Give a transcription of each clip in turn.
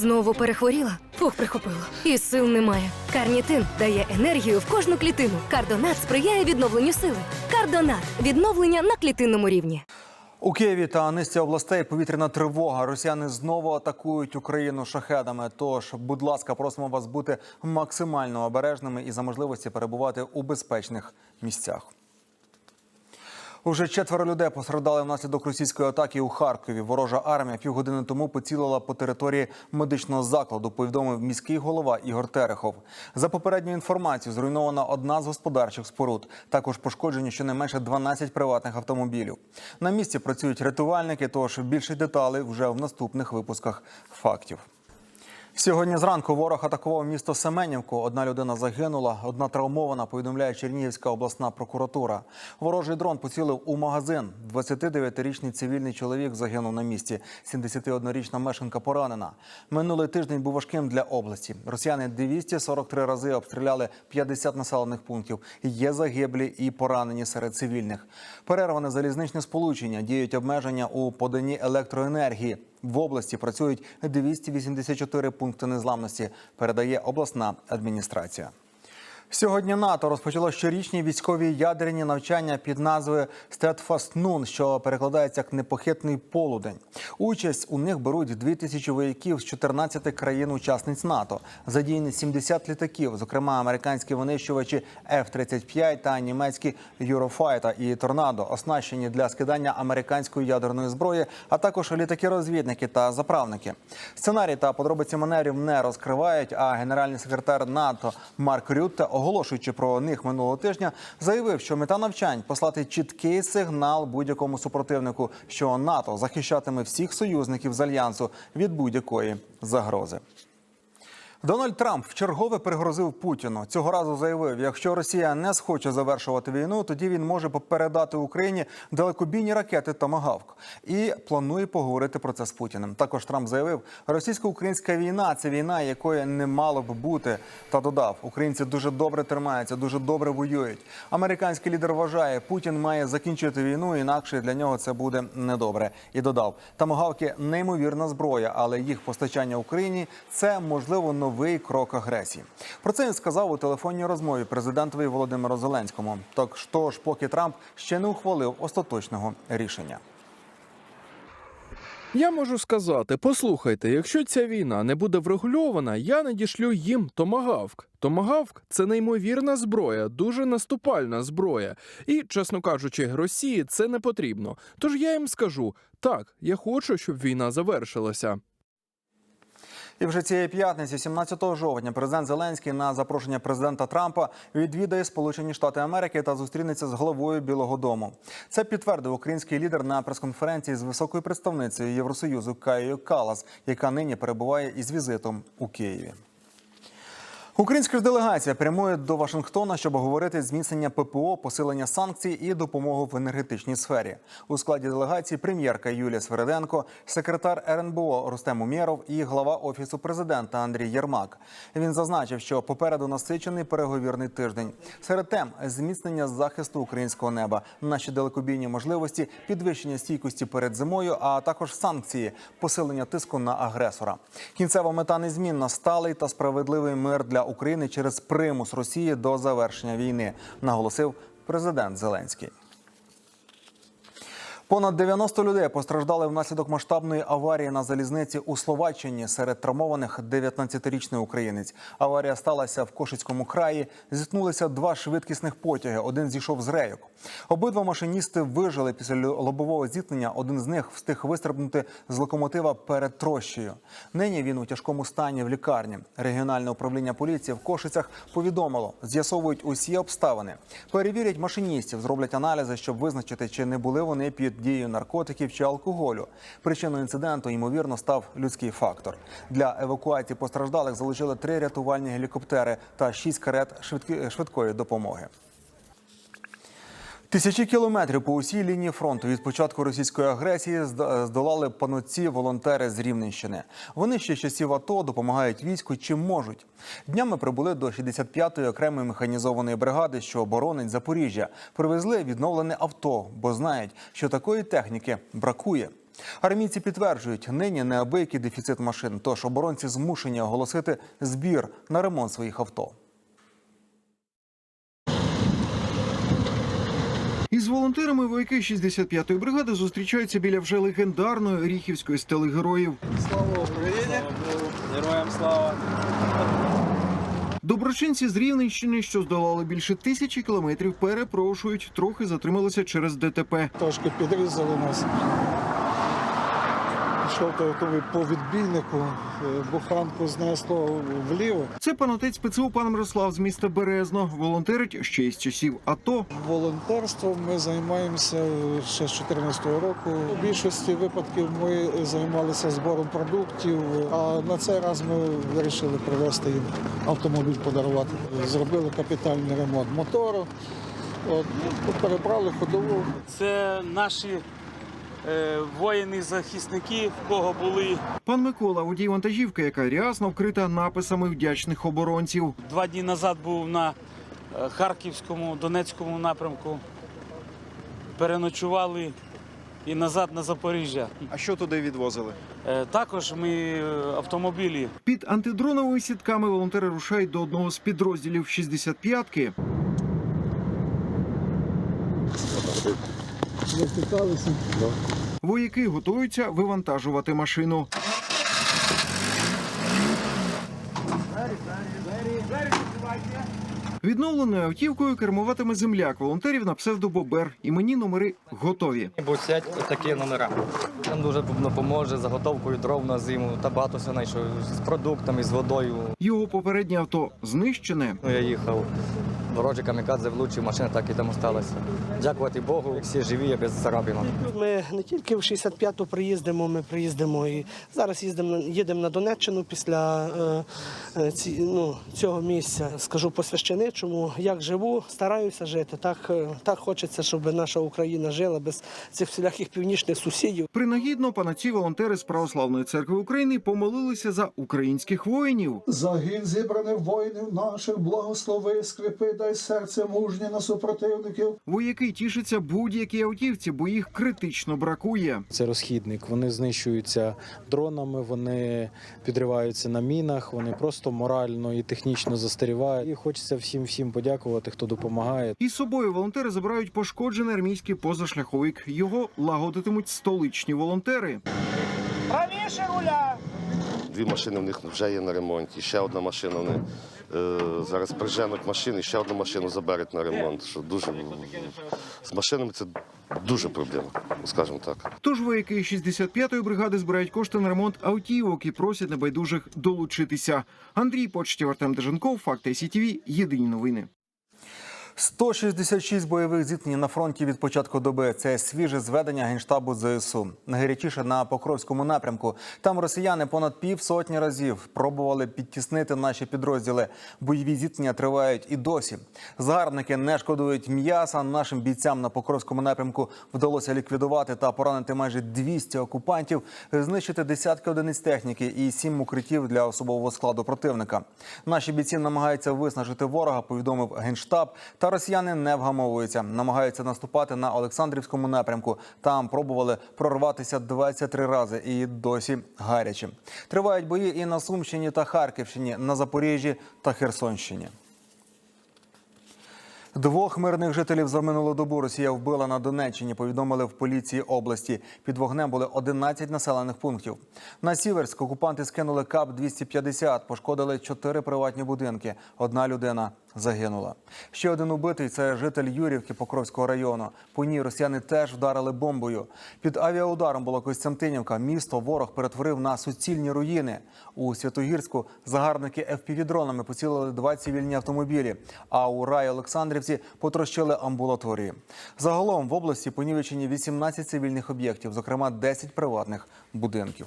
Знову перехворіла? Фух, прихопило. І сил немає. Карнітин дає енергію в кожну клітину. Кардонат сприяє відновленню сили. Кардонат відновлення на клітинному рівні. У Києві та низці областей повітряна тривога. Росіяни знову атакують Україну шахедами. Тож, будь ласка, просимо вас бути максимально обережними і за можливості перебувати у безпечних місцях. Уже четверо людей постраждали внаслідок російської атаки у Харкові. Ворожа армія півгодини тому поцілила по території медичного закладу. Повідомив міський голова Ігор Терехов. За попередньою інформацією, зруйнована одна з господарчих споруд. Також пошкоджені щонайменше 12 приватних автомобілів. На місці працюють рятувальники. Тож більше деталей вже в наступних випусках фактів. Сьогодні зранку ворог атакував місто Семенівку. Одна людина загинула, одна травмована. Повідомляє Чернігівська обласна прокуратура. Ворожий дрон поцілив у магазин. 29-річний цивільний чоловік загинув на місці. 71-річна мешканка поранена. Минулий тиждень був важким для області. Росіяни 243 рази обстріляли 50 населених пунктів. Є загиблі і поранені серед цивільних. Перерване залізничне сполучення діють обмеження у поданні електроенергії. В області працюють 284 пункти незламності, передає обласна адміністрація. Сьогодні НАТО розпочало щорічні військові ядерні навчання під назвою Noon, що перекладається як непохитний полудень. Участь у них беруть 2 тисячі вояків з 14 країн-учасниць НАТО. Задіяні 70 літаків, зокрема американські винищувачі F-35 та німецькі Eurofighter і Торнадо, оснащені для скидання американської ядерної зброї, а також літаки-розвідники та заправники. Сценарій та подробиці маневрів не розкривають. А генеральний секретар НАТО Марк Рютте, оголошуючи про них минулого тижня, заявив, що мета навчань послати чіткий сигнал будь-якому супротивнику, що НАТО захищатиме всіх союзників з альянсу від будь-якої загрози. Дональд Трамп вчергове пригрозив Путіну. Цього разу заявив, якщо Росія не схоче завершувати війну, тоді він може передати Україні далекобійні ракети «Томагавк» і планує поговорити про це з Путіним. Також Трамп заявив, російсько-українська війна це війна, якої не мало б бути. Та додав, українці дуже добре тримаються, дуже добре воюють. Американський лідер вважає, Путін має закінчити війну, інакше для нього це буде недобре. І додав, «Томагавки» – неймовірна зброя, але їх постачання Україні це можливо новий крок агресії. Про це він сказав у телефонній розмові президентові Володимиру Зеленському. Так що ж, поки Трамп ще не ухвалив остаточного рішення. Я можу сказати: послухайте, якщо ця війна не буде врегульована, я надішлю їм томагавк. Томагавк це неймовірна зброя, дуже наступальна зброя. І, чесно кажучи, Росії це не потрібно. Тож я їм скажу: так, я хочу, щоб війна завершилася. І вже цієї п'ятниці, 17 жовтня, президент Зеленський на запрошення президента Трампа відвідає Сполучені Штати Америки та зустрінеться з головою Білого Дому. Це підтвердив український лідер на прес-конференції з високою представницею Євросоюзу Каєю Калас, яка нині перебуває із візитом у Києві. Українська делегація прямує до Вашингтона, щоб говорити зміцнення ППО, посилення санкцій і допомогу в енергетичній сфері. У складі делегації прем'єрка Юлія Свереденко, секретар РНБО Рустем Умєров і глава офісу президента Андрій Єрмак. Він зазначив, що попереду насичений переговірний тиждень. Серед тем зміцнення захисту українського неба, наші далекобійні можливості, підвищення стійкості перед зимою, а також санкції, посилення тиску на агресора. Кінцева мета незмінна сталий та справедливий мир для України через примус Росії до завершення війни, наголосив президент Зеленський. Понад 90 людей постраждали внаслідок масштабної аварії на залізниці у Словаччині. Серед травмованих 19-річний українець. Аварія сталася в Кошицькому краї. Зіткнулися два швидкісних потяги. Один зійшов з рейок. Обидва машиністи вижили після лобового зіткнення. Один з них встиг вистрибнути з локомотива перед трощею. Нині він у тяжкому стані в лікарні. Регіональне управління поліції в Кошицях повідомило, з'ясовують усі обставини. Перевірять машиністів, зроблять аналізи, щоб визначити, чи не були вони під дією наркотиків чи алкоголю. Причиною інциденту ймовірно став людський фактор. Для евакуації постраждалих залучили три рятувальні гелікоптери та шість карет швидкої допомоги. Тисячі кілометрів по усій лінії фронту від початку російської агресії зд- здолали пануці волонтери з Рівненщини. Вони ще часів АТО допомагають війську чим можуть. Днями прибули до 65-ї окремої механізованої бригади, що оборонить Запоріжжя. Привезли відновлене авто, бо знають, що такої техніки бракує. Армійці підтверджують, нині неабиякий дефіцит машин, тож оборонці змушені оголосити збір на ремонт своїх авто. Волонтерами вояки 65-ї бригади зустрічаються біля вже легендарної Ріхівської стели героїв. Слава Україні! Героям слава! Доброчинці з Рівненщини, що здолали більше тисячі кілометрів, перепрошують, трохи затрималися через ДТП. Трошки підрізали нас. Пішов той автомобіль по відбійнику, е, буханку знесло вліво. Це панотець ПЦУ пан Мирослав з міста Березно. Волонтерить ще із часів АТО. Волонтерством ми займаємося ще з 2014 року. У більшості випадків ми займалися збором продуктів, а на цей раз ми вирішили привезти їм автомобіль, подарувати. Зробили капітальний ремонт мотору. От, ну, перебрали ходову. Це наші е, воїни-захисники, в кого були Пан Микола, водій вантажівки, яка рясно вкрита написами вдячних оборонців. два дні назад був на е, Харківському, Донецькому напрямку. Переночували і назад на Запоріжжя. А що туди відвозили? Е, також ми автомобілі Під антидроновими сітками волонтери рушають до одного з підрозділів 65-ки. Вояки готуються вивантажувати машину. Відновленою автівкою кермуватиме земляк волонтерів на псевдобобер. Імені номери готові. Бусять такі номера. Нам дуже допоможе заготовкою дров на зиму та багато все знайшов з продуктами, з водою. Його попереднє авто знищене. Ну, я їхав. Ворожий камікадзе влучив, машина так і там осталася. Дякувати Богу, всі живі, я без царапинок. Ми не тільки в 65-ту приїздимо, ми приїздимо і зараз їздимо на- їдемо на Донеччину після е, е, ці, ну, цього місця. Скажу по священичому, як живу, стараюся жити. Так, е, так хочеться, щоб наша Україна жила без цих всіляких північних сусідів. Принагідно панатці волонтери з православної церкви України помолилися за українських воїнів. Загін зібраних воїнів наших, благослови, скрипи, дай серце мужнє на супротивників. Вояки тішаться будь-якій автівці, бо їх критично бракує. Це розхідник. Вони знищуються дронами, вони підриваються на мінах, вони просто морально і технічно застарівають. І хочеться всім всім подякувати, хто допомагає. Із собою волонтери забирають пошкоджений армійський позашляховик. Його лагодитимуть столичні волонтери. Дві машини в них вже є на ремонті. Ще одна машина вони е, зараз приженуть машини, ще одну машину заберуть на ремонт. Що дуже з машинами це дуже проблема, скажімо так. Тож вояки 65-ї бригади збирають кошти на ремонт автівок і просять небайдужих долучитися. Андрій Почтів, Артем Деженков, Факти СІТВ, Єдині новини. 166 бойових зіткнень на фронті від початку доби. Це свіже зведення генштабу ЗСУ. Найгарячіше на Покровському напрямку. Там росіяни понад півсотні разів пробували підтіснити наші підрозділи. Бойові зіткнення тривають і досі. Загарбники не шкодують м'яса. Нашим бійцям на Покровському напрямку вдалося ліквідувати та поранити майже 200 окупантів, знищити десятки одиниць техніки і сім укриттів для особового складу противника. Наші бійці намагаються виснажити ворога. Повідомив генштаб. Та росіяни не вгамовуються, намагаються наступати на Олександрівському напрямку. Там пробували прорватися 23 рази і досі гаряче. Тривають бої і на Сумщині та Харківщині, на Запоріжжі та Херсонщині. Двох мирних жителів за минулу добу Росія вбила на Донеччині. Повідомили в поліції області. Під вогнем були 11 населених пунктів. На Сіверськ окупанти скинули КАП 250 пошкодили чотири приватні будинки. Одна людина загинула. Ще один убитий це житель Юрівки Покровського району. По ній росіяни теж вдарили бомбою. Під авіаударом була Костянтинівка. Місто ворог перетворив на суцільні руїни. У Святогірську загарбники ФПВ-дронами поцілили два цивільні автомобілі. А у Раї Олександрівці потрощили амбулаторії. Загалом в області понівечені 18 цивільних об'єктів, зокрема 10 приватних будинків.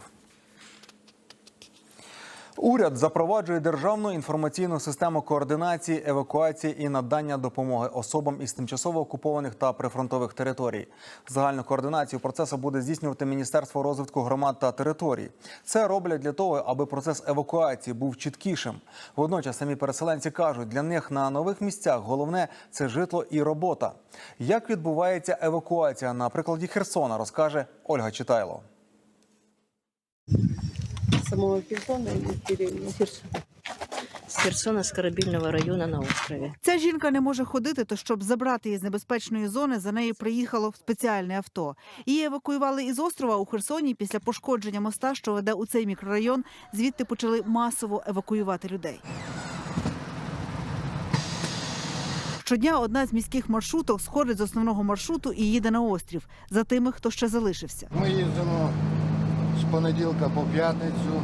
Уряд запроваджує державну інформаційну систему координації, евакуації і надання допомоги особам із тимчасово окупованих та прифронтових територій. Загальну координацію процесу буде здійснювати Міністерство розвитку громад та територій. Це роблять для того, аби процес евакуації був чіткішим. Водночас самі переселенці кажуть, для них на нових місцях головне це житло і робота. Як відбувається евакуація на прикладі Херсона, розкаже Ольга Читайло. Самого Херсона или деревни? С Херсона, с корабельного района на острове. Ця жінка не може ходити, то щоб забрати її з небезпечної зони, за нею приїхало спеціальне авто. Її евакуювали із острова у Херсоні після пошкодження моста, що веде у цей мікрорайон. Звідти почали масово евакуювати людей. Щодня одна з міських маршруток сходить з основного маршруту і їде на острів за тими, хто ще залишився. Ми їздимо з понеділка по п'ятницю.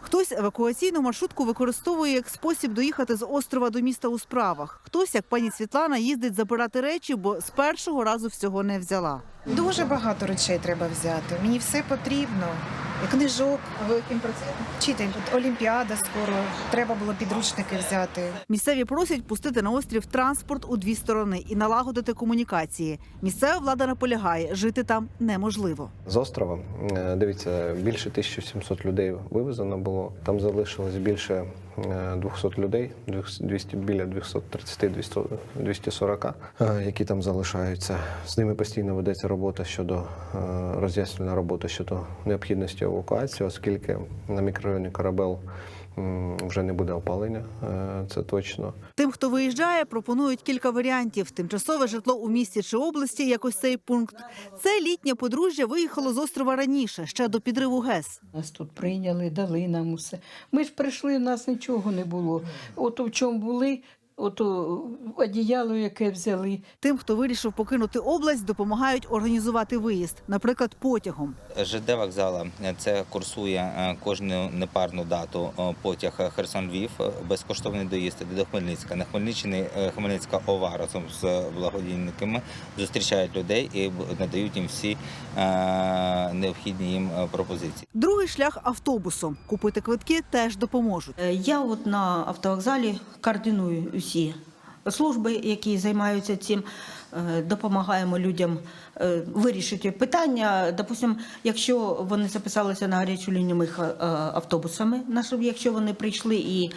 Хтось евакуаційну маршрутку використовує як спосіб доїхати з острова до міста у справах. Хтось, як пані Світлана, їздить забирати речі, бо з першого разу всього не взяла. Дуже багато речей треба взяти. Мені все потрібно. Книжок. А ви яким працюєте? Вчитель. От Олімпіада скоро. Треба було підручники взяти. Місцеві просять пустити на острів транспорт у дві сторони і налагодити комунікації. Місцева влада наполягає, жити там неможливо. З острова, е, дивіться, більше 1700 людей вивезено було. Там залишилось більше 200 людей, 200, біля 230-240, е, які там залишаються. З ними постійно ведеться робота щодо роз'яснення роботи щодо необхідності евакуації, оскільки на мікрорайоні Корабел вже не буде опалення, е, це точно. Тим, хто виїжджає, пропонують кілька варіантів: тимчасове житло у місті чи області, як ось цей пункт. Це літнє подружжя виїхало з острова раніше, ще до підриву ГЕС. Нас тут прийняли, дали нам усе. Ми ж прийшли, у нас нічого не було. Ото в чому були, ото одіяло, яке взяли. Тим, хто вирішив покинути область, допомагають організувати виїзд, наприклад, потягом. ЖД вокзала це курсує е, кожну непарну дату е, потяг Херсон-Львів, е, безкоштовний доїзд до Хмельницька. На Хмельниччині е, Хмельницька ОВА разом з благодійниками зустрічають людей і надають їм всі е, необхідні їм е, пропозиції. Другий шлях автобусом. Купити квитки теж допоможуть. Е, Я от на автовокзалі координую усі служби, які займаються цим. Е, Допомагаємо людям е, вирішити питання. Допустим, якщо вони записалися на гарячу лінію ми е, автобусами, якщо вони прийшли і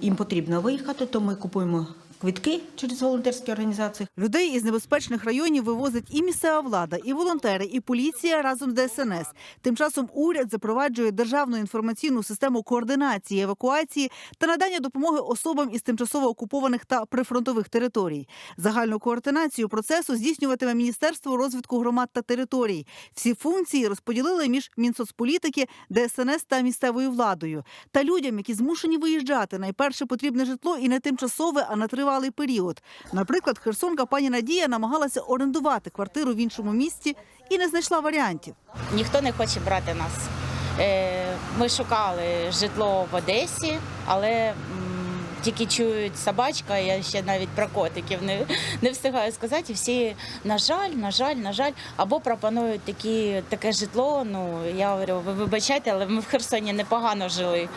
їм потрібно виїхати, то ми купуємо квитки через волонтерські організації. Людей із небезпечних районів вивозить і місцева влада, і волонтери, і поліція разом з ДСНС. Тим часом уряд запроваджує державну інформаційну систему координації евакуації та надання допомоги особам із тимчасово окупованих та прифронтових територій. Загальну координацію процесу здійснюватиме Міністерство розвитку громад та територій. Всі функції розподілили між Мінсоцполітики, ДСНС та місцевою владою. Та людям, які змушені виїжджати, найперше потрібне житло і не тимчасове, а на тривалий період. Наприклад, херсонка пані Надія намагалася орендувати квартиру в іншому місті і не знайшла варіантів. Ніхто не хоче брати нас. Е, Ми шукали житло в Одесі, але тільки чують собачка, я ще навіть про котиків не, не встигаю сказати. І всі, на жаль, на жаль, на жаль, або пропонують такі, таке житло. Ну, я говорю, ви вибачайте, але ми в Херсоні непогано жили.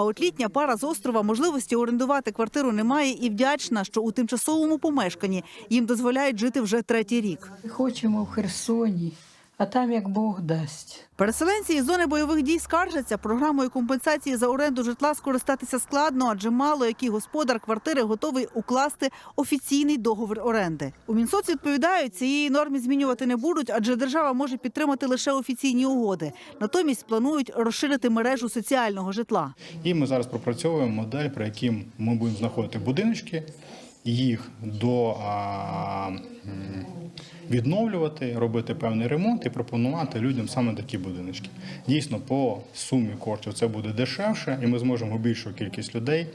А от літня пара з острова можливості орендувати квартиру немає і вдячна, що у тимчасовому помешканні їм дозволяють жити вже третій рік. Хочемо в Херсоні, а там як Бог дасть. Переселенці із зони бойових дій скаржаться програмою компенсації за оренду житла скористатися складно, адже мало який господар квартири готовий укласти офіційний договір оренди. У Мінсоц відповідають, цієї норми змінювати не будуть, адже держава може підтримати лише офіційні угоди. Натомість планують розширити мережу соціального житла. І ми зараз пропрацьовуємо модель, при якій ми будемо знаходити будиночки, їх до а, м, відновлювати, робити певний ремонт і пропонувати людям саме такі будиночки. Дійсно, по сумі коштів це буде дешевше, і ми зможемо більшу кількість людей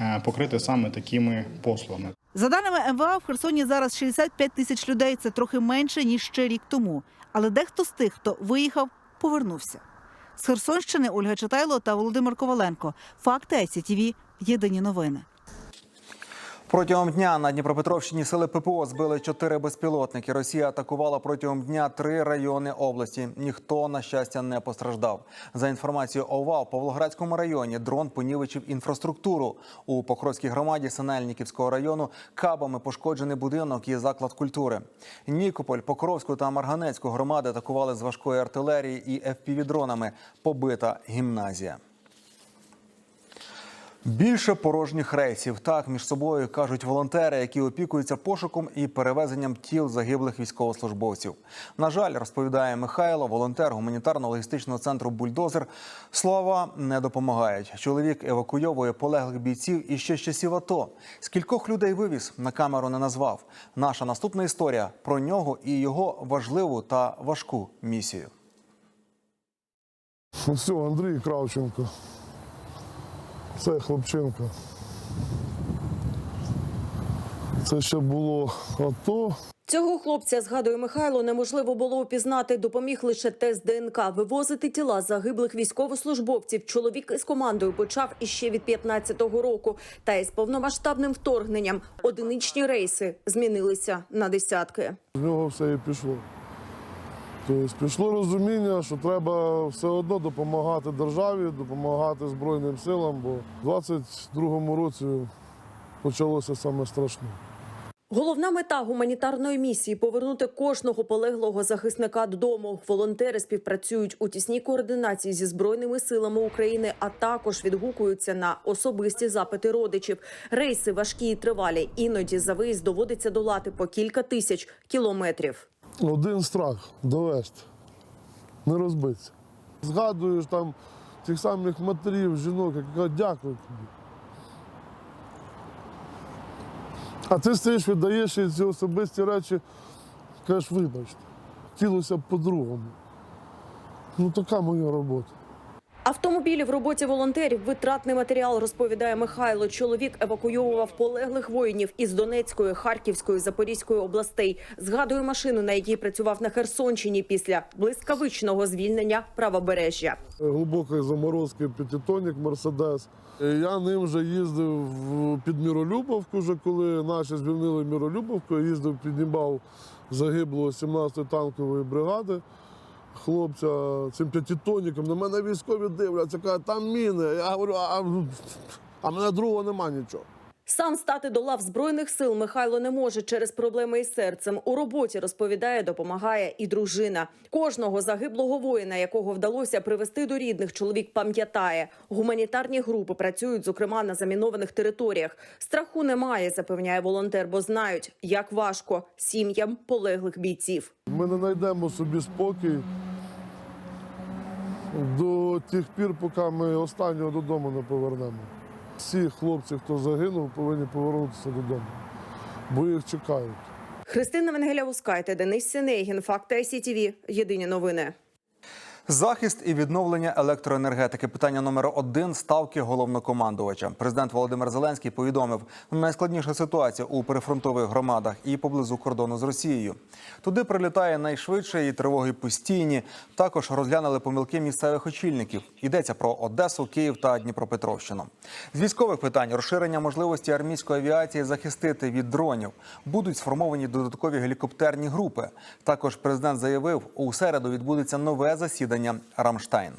е, покрити саме такими послугами. За даними МВА, в Херсоні зараз 65 тисяч людей. Це трохи менше ніж ще рік тому. Але дехто з тих, хто виїхав, повернувся. З Херсонщини Ольга Читайло та Володимир Коваленко. Факти ICTV. Єдині новини. Протягом дня на Дніпропетровщині сили ППО збили чотири безпілотники. Росія атакувала протягом дня три райони області. Ніхто, на щастя, не постраждав. За інформацією ОВА, в Павлоградському районі дрон понівечив інфраструктуру. У Покровській громаді Синельниківського району кабами пошкоджений будинок і заклад культури. Нікополь, Покровську та Марганецьку громади атакували з важкої артилерії і ФПВ-дронами. Побита гімназія. Більше порожніх рейсів. Так між собою кажуть волонтери, які опікуються пошуком і перевезенням тіл загиблих військовослужбовців. На жаль, розповідає Михайло, волонтер гуманітарно-логістичного центру Бульдозер. Слова не допомагають. Чоловік евакуйовує полеглих бійців і ще з часів АТО. Скількох людей вивіз на камеру не назвав. Наша наступна історія про нього і його важливу та важку місію. Все, Андрій Кравченко. Це хлопчинка. Це ще було АТО. Цього хлопця, згадує Михайло, неможливо було упізнати. Допоміг лише тест ДНК. Вивозити тіла загиблих військовослужбовців. Чоловік із командою почав іще від 15-го року. Та із повномасштабним вторгненням одиничні рейси змінилися на десятки. З нього все і пішло. Тобто пішло розуміння, що треба все одно допомагати державі, допомагати Збройним силам, бо в 22-му році почалося саме страшне. Головна мета гуманітарної місії повернути кожного полеглого захисника додому. Волонтери співпрацюють у тісній координації зі збройними силами України, а також відгукуються на особисті запити родичів. Рейси важкі і тривалі. Іноді за виїзд доводиться долати по кілька тисяч кілометрів. Один страх довести, не розбитися. Згадуєш там тих самих матерів, жінок, які кажуть, дякую тобі. А ти стоїш, віддаєш і ці особисті речі, кажеш, вибачте, хотілося б по-другому. Ну, така моя робота. Автомобілі в роботі волонтерів витратний матеріал, розповідає Михайло. Чоловік евакуйовував полеглих воїнів із Донецької, Харківської, Запорізької областей. Згадує машину, на якій працював на Херсонщині після блискавичного звільнення правобережжя. Глибокої заморозки п'ятитонник Мерседес. Я ним вже їздив під Міролюбовку, вже коли наші звільнили Міролюбовку, я їздив, піднімав загиблого 17-ї танкової бригади. Хлопця цим п'ятитонником. На мене військові дивляться, кажуть, там міни. Я говорю, а, а мене другого нема нічого. Сам стати до лав збройних сил Михайло не може через проблеми із серцем. У роботі розповідає, допомагає і дружина. Кожного загиблого воїна, якого вдалося привести до рідних, чоловік пам'ятає. Гуманітарні групи працюють, зокрема, на замінованих територіях. Страху немає, запевняє волонтер, бо знають, як важко сім'ям полеглих бійців. Ми не знайдемо собі спокій до тих пір, поки ми останнього додому не повернемо. Всі хлопці, хто загинув, повинні повернутися додому, бо їх чекають. Христина Венгеля Ускайте. Денис Синегін, Факти СІТВ. Єдині новини. Захист і відновлення електроенергетики питання номер один ставки головнокомандувача. Президент Володимир Зеленський повідомив, найскладніша ситуація у прифронтових громадах і поблизу кордону з Росією. Туди прилітає найшвидше і тривоги постійні. Також розглянули помилки місцевих очільників. Йдеться про Одесу, Київ та Дніпропетровщину. З військових питань розширення можливості армійської авіації захистити від дронів. Будуть сформовані додаткові гелікоптерні групи. Також президент заявив, у середу відбудеться нове засідання Рамштайн.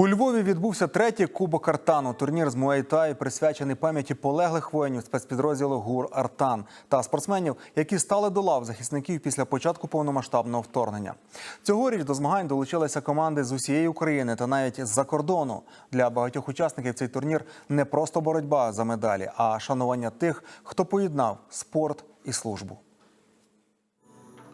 У Львові відбувся третій кубок Артану. Турнір з Муайтай присвячений пам'яті полеглих воїнів спецпідрозділу ГУР Артан та спортсменів, які стали до лав захисників після початку повномасштабного вторгнення. Цьогоріч до змагань долучилися команди з усієї України та навіть з-за кордону. Для багатьох учасників цей турнір не просто боротьба за медалі, а шанування тих, хто поєднав спорт і службу.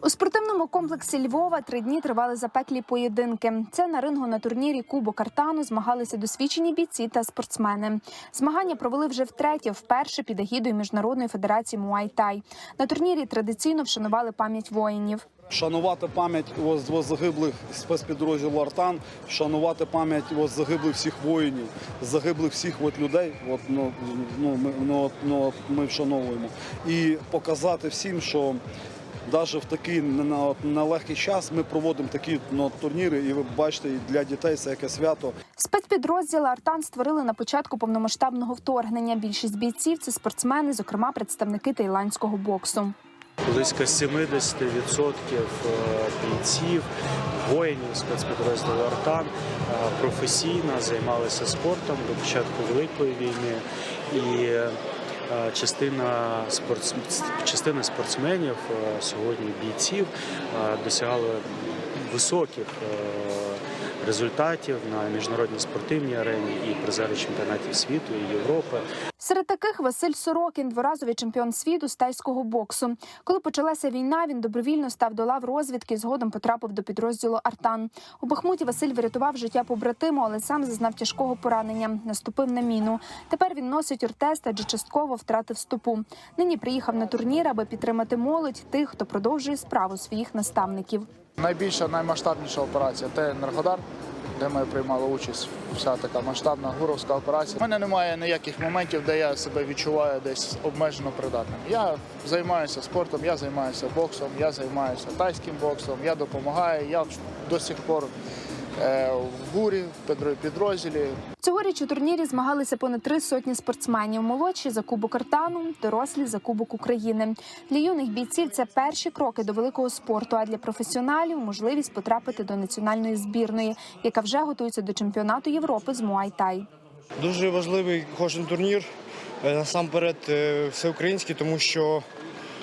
У спортивному комплексі Львова три дні тривали запеклі поєдинки. Це на рингу на турнірі Кубок Артану змагалися досвідчені бійці та спортсмени. Змагання провели вже втретє, вперше під егідою міжнародної федерації Муай-Тай. На турнірі традиційно вшанували пам'ять воїнів. Вшанувати пам'ять загиблих спецпідрозділу Артан, вшанувати пам'ять загиблих всіх воїнів, загиблих всіх от людей. От, ну, ну, ми, ну, ну, ми вшановуємо. І показати всім, що навіть в такий на- нелегкий час ми проводимо такі ну, турніри, і ви бачите, і для дітей це яке свято. Спецпідрозділ Артан створили на початку повномасштабного вторгнення. Більшість бійців це спортсмени, зокрема представники таїландського боксу. Близько 70% бійців, воїнів спецпідрозділу Артан е, професійно займалися спортом до початку Великої війни. І е, частина, спортс... частина спортсменів е, сьогодні бійців е, досягали високих е, результатів на міжнародній спортивній арені і призери чемпіонатів світу і Європи. Серед таких Василь Сорокін, дворазовий чемпіон світу з тайського боксу. Коли почалася війна, він добровільно став до лав розвідки. Згодом потрапив до підрозділу Артан. У Бахмуті Василь врятував життя побратиму, але сам зазнав тяжкого поранення. Наступив на міну. Тепер він носить ортез, адже частково втратив стопу. Нині приїхав на турнір, аби підтримати молодь тих, хто продовжує справу своїх наставників. Найбільша, наймасштабніша операція це Енергодар, де ми приймали участь. Вся така масштабна гуровська операція. У мене немає ніяких моментів, де я себе відчуваю десь обмежено придатним. Я займаюся спортом, я займаюся боксом, я займаюся тайським боксом, я допомагаю. Я до сих пор в гурі, в підро- підрозділі. Цьогоріч у турнірі змагалися понад три сотні спортсменів. Молодші за Кубок Артану, дорослі за Кубок України. Для юних бійців це перші кроки до великого спорту. А для професіоналів можливість потрапити до національної збірної, яка вже готується до чемпіонату Європи з Муай-Тай. Дуже важливий кожен турнір, е, насамперед е, всеукраїнський, тому що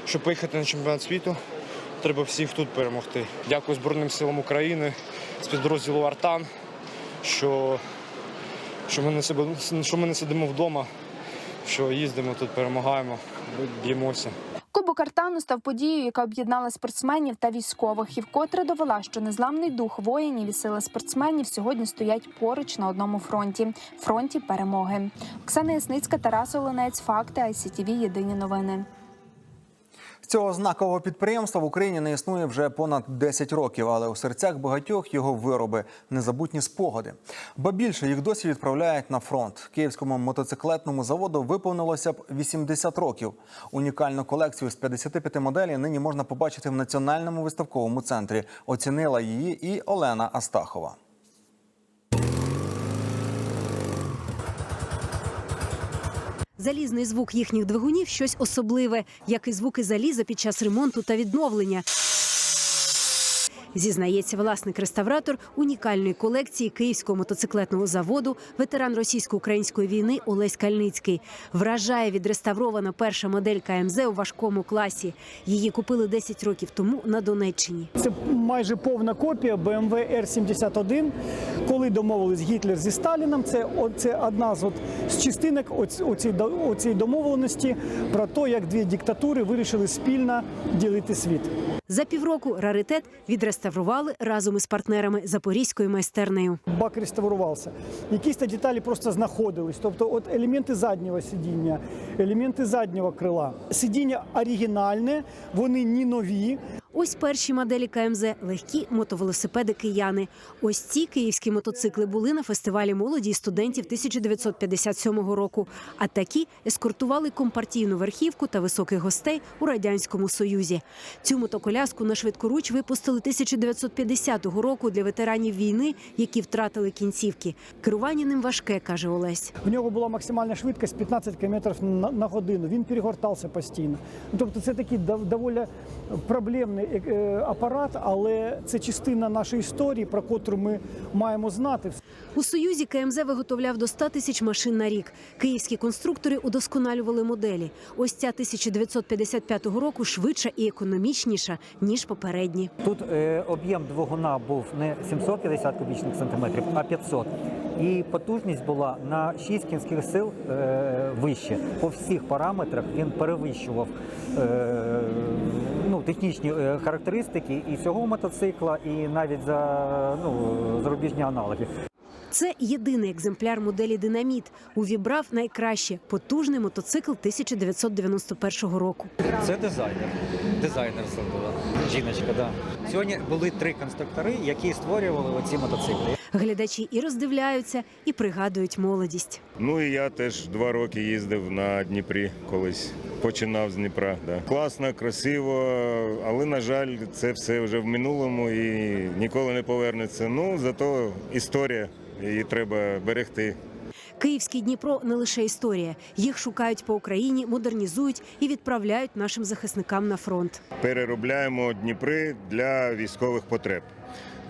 щоб поїхати на чемпіонат світу, треба всіх тут перемогти. Дякую Збройним силам України з підрозділу Артан, що, що, ми не себе, що ми не сидимо вдома, що їздимо тут, перемагаємо, б'ємося. Кубок Артану став подією, яка об'єднала спортсменів та військових, і вкотре довела, що незламний дух воїнів і сила спортсменів сьогодні стоять поруч на одному фронті фронті перемоги. Оксана Ясницька, Тарас Оленець, факти ICTV, Єдині новини. Цього знакового підприємства в Україні не існує вже понад 10 років, але у серцях багатьох його вироби незабутні спогади. Ба більше їх досі відправляють на фронт. Київському мотоциклетному заводу виповнилося б 80 років. Унікальну колекцію з 55 моделей нині можна побачити в національному виставковому центрі. Оцінила її і Олена Астахова. Залізний звук їхніх двигунів щось особливе, як і звуки заліза під час ремонту та відновлення. Зізнається власник-реставратор унікальної колекції київського мотоциклетного заводу, ветеран російсько-української війни Олесь Кальницький. Вражає відреставрована перша модель КМЗ у важкому класі. Її купили 10 років тому на Донеччині. Це майже повна копія BMW R71. Коли домовились Гітлер зі Сталіном, це, це одна з, от, з частинок оцієї домовленості про те, як дві диктатури вирішили спільно ділити світ. За півроку раритет відреставрували разом із партнерами запорізькою майстернею. Бак реставрувався. Якісь та деталі просто знаходились. Тобто, от елементи заднього сидіння, елементи заднього крила. Сидіння оригінальне, вони не нові. Ось перші моделі КМЗ легкі мотовелосипеди кияни. Ось ці київські мотоцикли були на фестивалі молоді і студентів 1957 року. А такі ескортували компартійну верхівку та високих гостей у радянському союзі. Цю мотоколяску на швидкоруч випустили 1950 року для ветеранів війни, які втратили кінцівки. Керування ним важке, каже Олесь. В нього була максимальна швидкість 15 км на, годину. Він перегортався постійно. Ну, Тобто, це такий доволі проблемний апарат, але це частина нашої історії, про котру ми маємо знати. У Союзі КМЗ виготовляв до 100 тисяч машин на рік. Київські конструктори удосконалювали моделі. Ось ця 1955 року швидша і економічніша ніж попередні. Тут е, об'єм двигуна був не 750 кубічних сантиметрів, а 500. І потужність була на 6 кінських сил е, вище. По всіх параметрах він перевищував е, ну, технічні е, характеристики і цього мотоцикла, і навіть за ну, зарубіжні аналоги. Це єдиний екземпляр моделі Динаміт. Увібрав найкраще потужний мотоцикл 1991 року. Це дизайнер. Дизайнер зробила. Жіночка, да. Сьогодні були три конструктори, які створювали оці мотоцикли. Глядачі і роздивляються, і пригадують молодість. Ну і я теж два роки їздив на Дніпрі, колись починав з Дніпра. Да. Класно, красиво, але на жаль, це все вже в минулому і ніколи не повернеться. Ну зато історія, її треба берегти. Київський Дніпро не лише історія. Їх шукають по Україні, модернізують і відправляють нашим захисникам на фронт. Переробляємо Дніпри для військових потреб.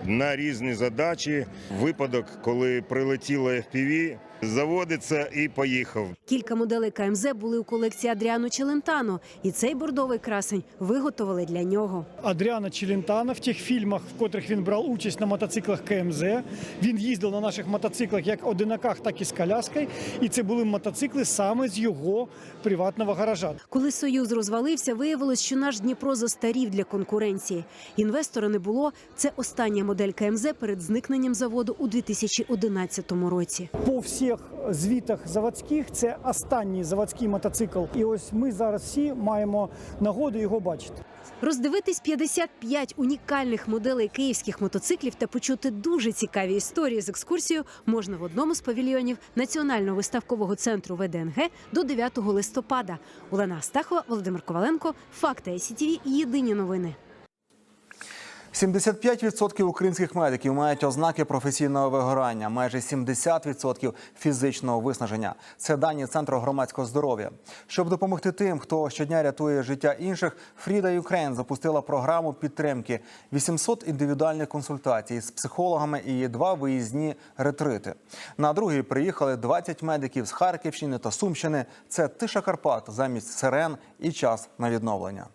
на різні задачі. Випадок, коли прилетіло FPV, заводиться і поїхав. Кілька моделей КМЗ були у колекції Адріану Челентано, і цей бордовий красень виготовили для нього. Адріана Челентана в тих фільмах, в котрих він брав участь на мотоциклах КМЗ. Він їздив на наших мотоциклах як одинаках, так і з коляскою. І це були мотоцикли саме з його приватного гаража. Коли Союз розвалився, виявилось, що наш Дніпро застарів для конкуренції. Інвестора не було. Це остання модель КМЗ перед зникненням заводу у 2011 році. По всіх звітах заводських це останній заводський мотоцикл. І ось ми зараз всі маємо нагоду його бачити. Роздивитись 55 унікальних моделей київських мотоциклів та почути дуже цікаві історії з екскурсією можна в одному з павільйонів Національного виставкового центру ВДНГ до 9 листопада. Олена Астахова, Володимир Коваленко, Факти СІТВ. Єдині новини. 75% українських медиків мають ознаки професійного вигорання, майже 70% фізичного виснаження. Це дані Центру громадського здоров'я. Щоб допомогти тим, хто щодня рятує життя інших, Фріда Юкрейн запустила програму підтримки 800 індивідуальних консультацій з психологами і два виїзні ретрити. На другий приїхали 20 медиків з Харківщини та Сумщини. Це тиша Карпат замість сирен і час на відновлення.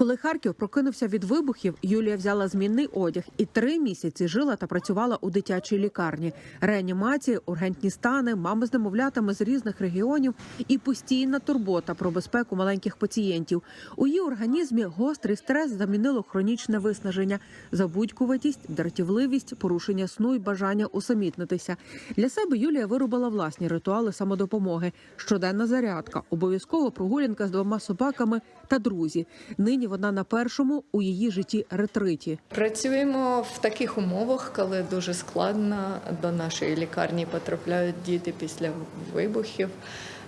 Коли Харків прокинувся від вибухів, Юлія взяла змінний одяг і три місяці жила та працювала у дитячій лікарні. Реанімації, ургентні стани, мами з немовлятами з різних регіонів і постійна турбота про безпеку маленьких пацієнтів. У її організмі гострий стрес замінило хронічне виснаження, забудькуватість, дратівливість, порушення сну і бажання усамітнитися. Для себе Юлія виробила власні ритуали самодопомоги: щоденна зарядка, обов'язково прогулянка з двома собаками та друзі. Нині вона на першому у її житті ретриті. Працюємо в таких умовах, коли дуже складно до нашої лікарні потрапляють діти після вибухів.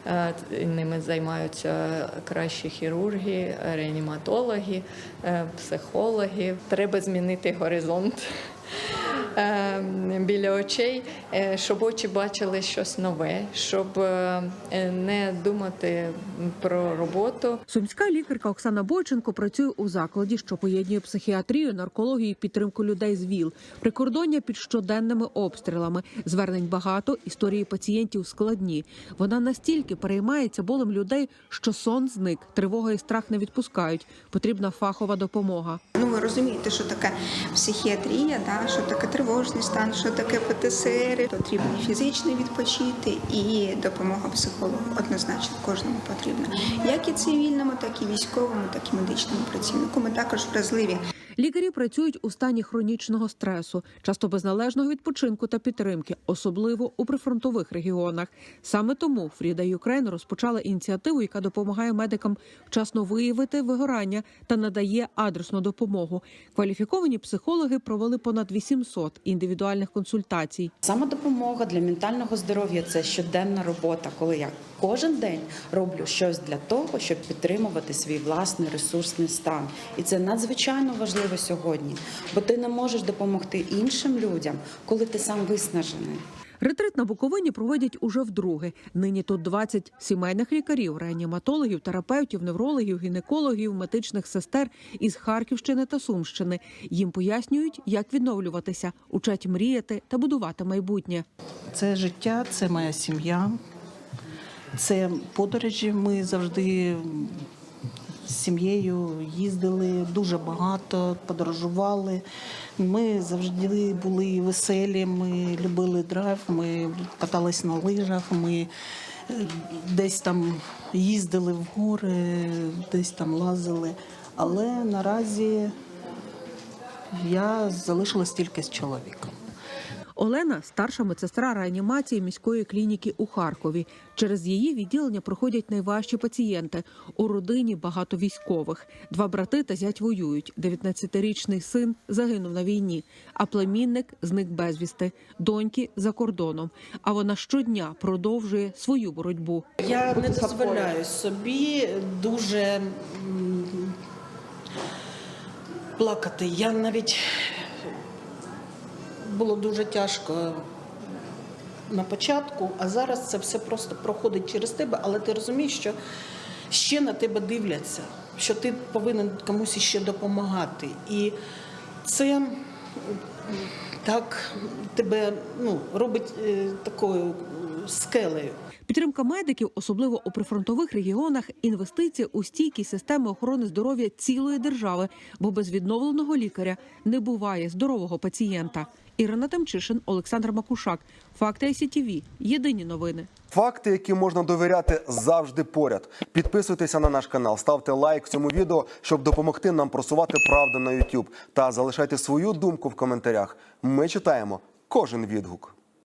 Е, Ними займаються кращі хірурги, реаніматологи, е, психологи. Треба змінити горизонт біля очей, е, щоб очі бачили щось нове, щоб е, не думати про роботу. Сумська лікарка Оксана Бойченко працює у закладі, що поєднує психіатрію, наркологію і підтримку людей з ВІЛ. Прикордоння під щоденними обстрілами. Звернень багато, історії пацієнтів складні. Вона настільки переймається болем людей, що сон зник, тривога і страх не відпускають. Потрібна фахова допомога. Ну, ви розумієте, що таке психіатрія, да, що таке тривожний стан, що таке ПТСР. Потрібно фізично відпочити, і допомога психологу однозначно кожному потрібна. Як і цивільному, так і військовому, так і медичному працівнику. Ми також вразливі. Лікарі працюють у стані хронічного стресу, часто без належного відпочинку та підтримки, особливо у прифронтових регіонах. Саме тому Фріда Юкрейн розпочала ініціативу, яка допомагає медикам вчасно виявити вигорання та надає адресну допомогу. Кваліфіковані психологи провели понад 800 індивідуальних консультацій. Самодопомога для ментального здоров'я це щоденна робота, коли я кожен день роблю щось для того, щоб підтримувати свій власний ресурсний стан. І це надзвичайно важливо сьогодні, бо ти не можеш допомогти іншим людям, коли ти сам виснажений. Ретрит на Буковині проводять уже вдруге. Нині тут 20 сімейних лікарів, реаніматологів, терапевтів, неврологів, гінекологів, медичних сестер із Харківщини та Сумщини. Їм пояснюють, як відновлюватися, учать мріяти та будувати майбутнє. Це життя, це моя сім'я, це подорожі. Ми завжди з сім'єю їздили дуже багато, подорожували. Ми завжди були веселі, ми любили драйв, ми катались на лижах, ми е, десь там їздили в гори, десь там лазили. Але наразі я залишилась тільки з чоловіком. Олена старша медсестра реанімації міської клініки у Харкові. Через її відділення проходять найважчі пацієнти. У родині багато військових. Два брати та зять воюють. 19-річний син загинув на війні, а племінник зник безвісти. Доньки за кордоном. А вона щодня продовжує свою боротьбу. Я не дозволяю собі дуже плакати. Я навіть було дуже тяжко на початку, а зараз це все просто проходить через тебе, але ти розумієш, що ще на тебе дивляться, що ти повинен комусь ще допомагати. І Це так тебе ну, робить е, такою скелею. Підтримка медиків, особливо у прифронтових регіонах, інвестиція у стійкість системи охорони здоров'я цілої держави, бо без відновленого лікаря не буває здорового пацієнта. Ірина Темчишин, Олександр Макушак. Факти ICTV. Єдині новини. Факти, які можна довіряти, завжди поряд. Підписуйтеся на наш канал, ставте лайк цьому відео, щоб допомогти нам просувати правду на YouTube. Та залишайте свою думку в коментарях. Ми читаємо кожен відгук.